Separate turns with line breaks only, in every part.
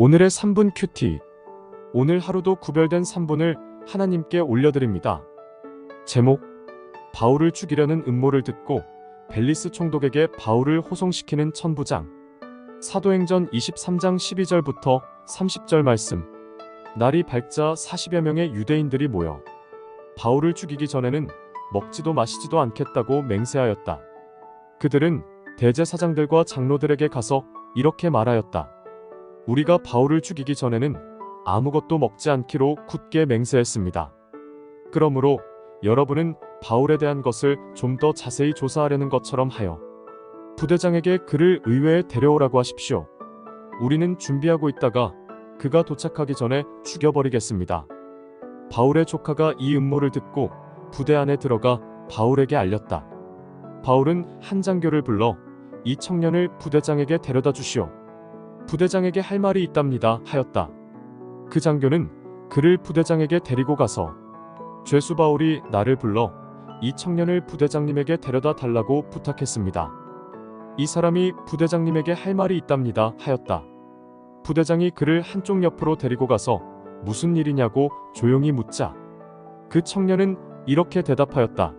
오늘의 3분 큐티. 오늘 하루도 구별된 3분을 하나님께 올려드립니다. 제목 바울을 죽이려는 음모를 듣고 벨리스 총독에게 바울을 호송시키는 천부장. 사도행전 23장 12절부터 30절 말씀. 날이 밝자 40여 명의 유대인들이 모여 바울을 죽이기 전에는 먹지도 마시지도 않겠다고 맹세하였다. 그들은 대제사장들과 장로들에게 가서 이렇게 말하였다. 우리가 바울을 죽이기 전에는 아무것도 먹지 않기로 굳게 맹세했습니다. 그러므로 여러분은 바울에 대한 것을 좀 더 자세히 조사하려는 것처럼 하여 부대장에게 그를 의회에 데려오라고 하십시오. 우리는 준비하고 있다가 그가 도착하기 전에 죽여버리겠습니다. 바울의 조카가 이 음모를 듣고 부대 안에 들어가 바울에게 알렸다. 바울은 한 장교를 불러 이 청년을 부대장에게 데려다 주시오. 부대장에게 할 말이 있답니다. 하였다. 그 장교는 그를 부대장에게 데리고 가서 죄수 바울이 나를 불러 이 청년을 부대장님에게 데려다 달라고 부탁했습니다. 이 사람이 부대장님에게 할 말이 있답니다. 하였다. 부대장이 그를 한쪽 옆으로 데리고 가서 무슨 일이냐고 조용히 묻자 그 청년은 이렇게 대답하였다.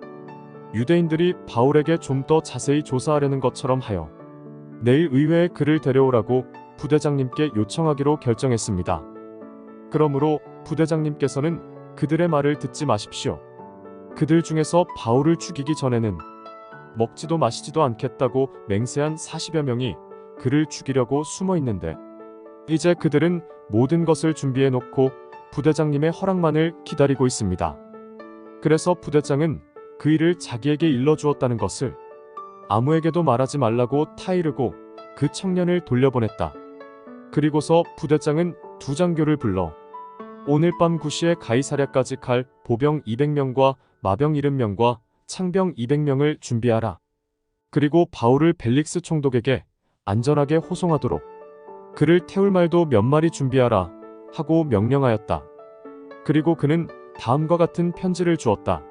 유대인들이 바울에게 좀 더 자세히 조사하려는 것처럼 하여 내일 의회에 그를 데려오라고 부대장님께 요청하기로 결정했습니다. 그러므로 부대장님께서는 그들의 말을 듣지 마십시오. 그들 중에서 바울을 죽이기 전에는 먹지도 마시지도 않겠다고 맹세한 40여 명이 그를 죽이려고 숨어 있는데 이제 그들은 모든 것을 준비해 놓고 부대장님의 허락만을 기다리고 있습니다. 그래서 부대장은 그 일을 자기에게 일러 주었다는 것을 아무에게도 말하지 말라고 타이르고 그 청년을 돌려보냈다. 그리고서 부대장은 두 장교를 불러 오늘 밤 9시에 가이사랴까지 갈 보병 200명과 마병 70명과 창병 200명을 준비하라. 그리고 바울을 벨릭스 총독에게 안전하게 호송하도록 그를 태울 말도 몇 마리 준비하라 하고 명령하였다. 그리고 그는 다음과 같은 편지를 주었다.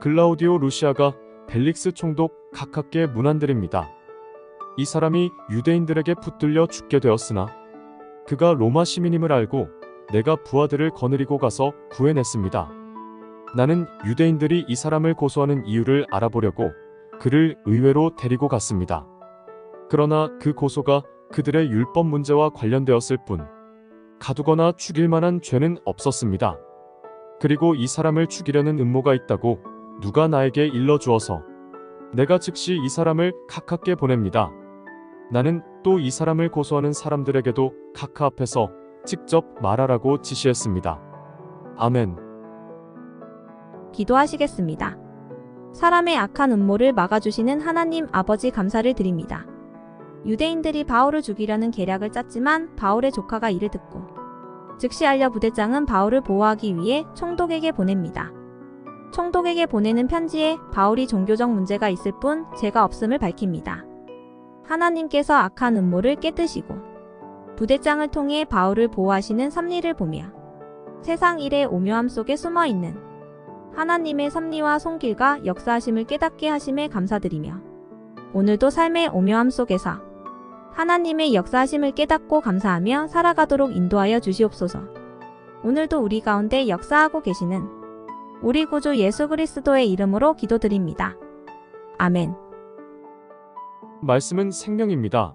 글라우디오 루시아가 벨릭스 총독 가깝게 문안드립니다. 이 사람이 유대인들에게 붙들려 죽게 되었으나 그가 로마 시민임을 알고 내가 부하들을 거느리고 가서 구해냈습니다. 나는 유대인들이 이 사람을 고소하는 이유를 알아보려고 그를 의회로 데리고 갔습니다. 그러나 그 고소가 그들의 율법 문제와 관련되었을 뿐 가두거나 죽일 만한 죄는 없었습니다. 그리고 이 사람을 죽이려는 음모가 있다고 누가 나에게 일러 주어서 내가 즉시 이 사람을 가깝게 보냅니다. 나는 또 이 사람을 고소하는 사람들에게도 카카 앞에서 직접 말하라고 지시했습니다. 아멘.
기도하시겠습니다. 사람의 악한 음모를 막아주시는 하나님 아버지 감사를 드립니다. 유대인들이 바울을 죽이려는 계략을 짰지만 바울의 조카가 이를 듣고 즉시 알려 부대장은 바울을 보호하기 위해 총독에게 보냅니다. 총독에게 보내는 편지에 바울이 종교적 문제가 있을 뿐 죄가 없음을 밝힙니다. 하나님께서 악한 음모를 깨뜨시고 부대장을 통해 바울을 보호하시는 섭리를 보며 세상 일의 오묘함 속에 숨어 있는 하나님의 섭리와 손길과 역사하심을 깨닫게 하심에 감사드리며 오늘도 삶의 오묘함 속에서 하나님의 역사하심을 깨닫고 감사하며 살아가도록 인도하여 주시옵소서. 오늘도 우리 가운데 역사하고 계시는 우리 구주 예수 그리스도의 이름으로 기도드립니다. 아멘.
말씀은 생명입니다.